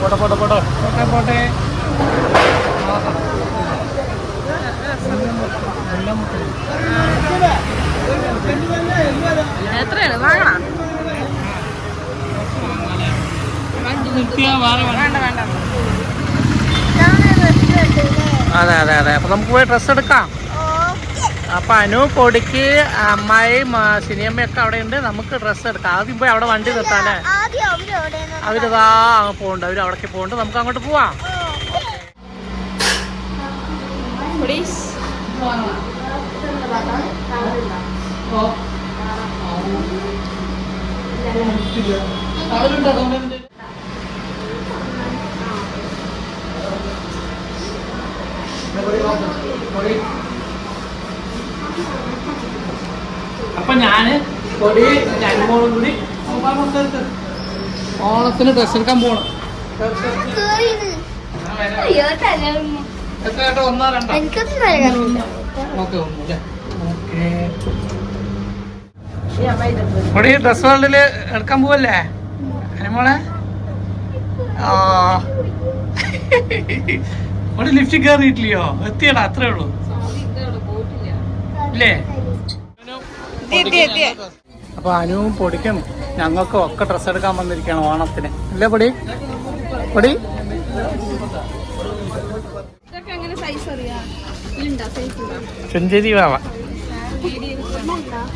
പോട്ടെ പോട്ടെ പോട്ടെ. പോട്ടെ പോട്ടെ. എത്രയാണ്? വാങ്ങണം? അതെ അതെ അതെ. അപ്പൊ നമുക്ക് പോയി ഡ്രസ്സ് എടുക്കാം. അപ്പൊ അനു പൊടിക്ക് അമ്മായിയും സിനിമയൊക്കെ അവിടെ ഉണ്ട് നമുക്ക് ഡ്രസ്സ് എടുക്കാം. ആദ്യം പോയി അവിടെ വണ്ടി നിർത്താല്ലേ അവരിതാ അങ്ങ് പോകുന്നുണ്ട് അവർ അവിടേക്ക് പോകുന്നുണ്ട് നമുക്ക് അങ്ങോട്ട് പോവാം. പ്ലീസ് അപ്പൊ ഞാൻ പൊടി അനുമോളും കൂടി ഓണത്തിന് ഡ്രസ് എടുക്കാൻ പോണം. എത്ര കേട്ടോ ഒന്നോ രണ്ടോ? ഓക്കെ ഒന്നുമില്ല ഓക്കെ. ഡ്രസ് വേൾഡിൽ എടുക്കാൻ പോവല്ലേ? അനുമോളെ ആ. പൊടി ലിഫ്റ്റിൽ കയറിയിട്ടില്ലയോ എത്തിയടാ അത്രേ ഉള്ളൂ. ഇല്ലേ? അപ്പൊ അനുവും പൊടിക്കും. ഞങ്ങൾക്കും ഒക്കെ ഡ്രസ്സ് എടുക്കാൻ വന്നിരിക്കുകയാണ് ഓണത്തിന്. അല്ലേ പൊടി? പൊടി? ഇതൊക്കെ എങ്ങനെ സൈസ് അറിയാം? ഇതിലുണ്ടോ സൈസ് ഉണ്ടോ? ചെഞ്ചേരി വാവ.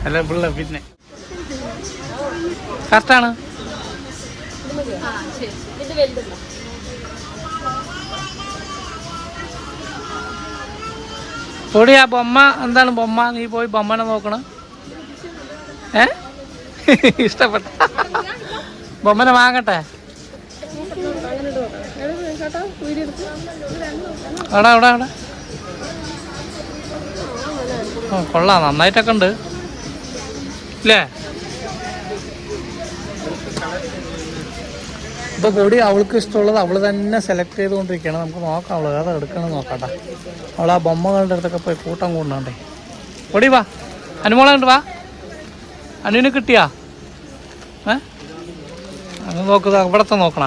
അല്ല പിള്ള പിന്നെ. കറക്റ്റാണ് ആ ശരി. ഇത് വലുതുണ്ടോ? പൊടി ആ ബൊമ്മ എന്താണ് ബൊമ്മ? നീ പോയി ബൊമ്മനെ നോക്കണം. ഇഷ്ടപ്പെട്ട? ബൊമ്മനെ വാങ്ങട്ടെ. എടാ എടാ അവിടെ ഓ കൊള്ളാം. നന്നായിട്ടൊക്കെ ഉണ്ട്. ഇല്ലേ? ഇപ്പൊ കൂടി അവൾക്ക് ഇഷ്ടമുള്ളത് അവൾ തന്നെ സെലക്ട് ചെയ്തുകൊണ്ടിരിക്കുകയാണ്. നമുക്ക് നോക്കാം അവൾ ഏതാ എടുക്കണം നോക്കട്ടെ. അവൾ ആ ബൊമ്മകളുടെ അടുത്തൊക്കെ പോയി കൂട്ടം കൂടുന്നുണ്ടേ. പൊടി വാ. അനുമോളുണ്ട് വാ. അനുവിന് കിട്ടിയാ? ഏ? അങ്ങ് നോക്കുക ഇവിടത്തെ നോക്കണ.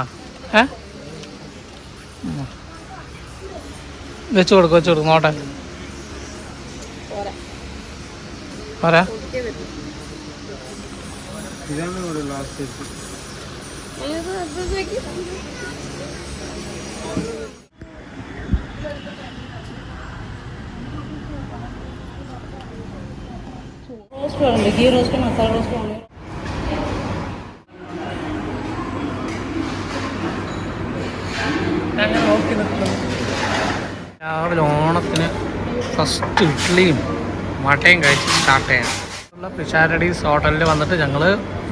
ഏ? വെച്ച് കൊടുക്കും വെച്ച് കൊടുക്കും നോട്ടെ. പോരാ. റോസ്റ്റ് ഉണ്ട് ഗീ റോസ്റ്റ് മസാല റോസ്റ്റ് രാവിലെ ഓണത്തിന് ഫസ്റ്റ് ഇഡ്ഡലിയും വടയും കഴിച്ച് സ്റ്റാർട്ട് ചെയ്യാം ഉള്ള പിഷാരടീസ് ഹോട്ടലിൽ വന്നിട്ട് ഞങ്ങൾ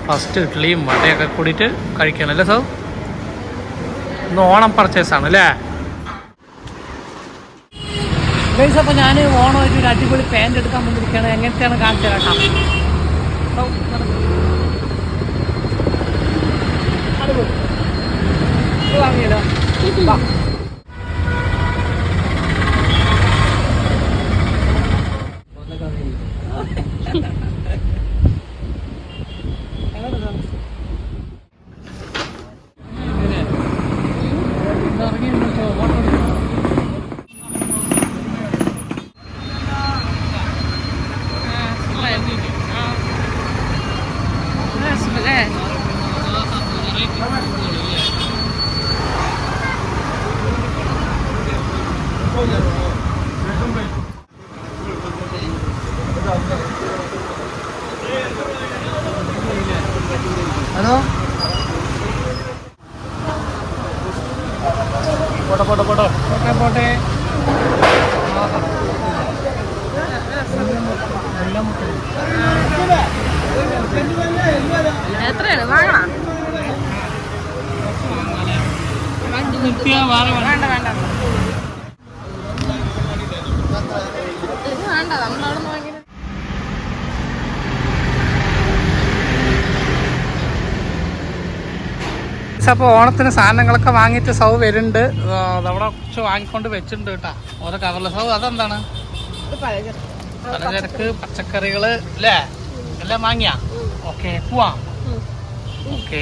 ഫസ്റ്റ് ഇഡ്ഡലിയും വടയൊക്കെ കൂടിയിട്ട് കഴിക്കണം അല്ലേ സർ ഇന്ന് ഓണം പർച്ചേസ് ആണ് അല്ലേ? ഗൈസ് ഞാൻ ഓണമായിട്ട് ഒരു അടിപൊളി പാന്റ് എടുക്കാൻ വന്നിരിക്കുകയാണ്. എങ്ങനത്തെയാണ് കാണിച്ചു സൗ, നടക്ക്. അടിപൊളി ഇത് വാങ്ങിയല്ലോ വാ ഹലോ? പോട്ടെ പോട്ടെ പോട്ടെ പോട്ടെ പോട്ടെ ആഹാ. എല്ലാം എത്രയാണ്? വാങ്ങണം? നിർത്തിയാ വേറെ വേണ്ട. വേണ്ട വേണ്ട നമ്മളവിടെ നിന്ന് അപ്പോൾ ഓണത്തിന് സാധനങ്ങളൊക്കെ വാങ്ങിയിട്ട് സൗ വരുന്നുണ്ട്. അവിടെ കുറച്ച് വാങ്ങിക്കൊണ്ട് വെച്ചിട്ടുണ്ട് കേട്ടാ. ഓരോ കവറിലെ സൗ അതെന്താണ്? പലചരക്ക് പച്ചക്കറികൾ അല്ലേ എല്ലാം വാങ്ങിയാ? ഓക്കെ പോവാം. ഓക്കെ.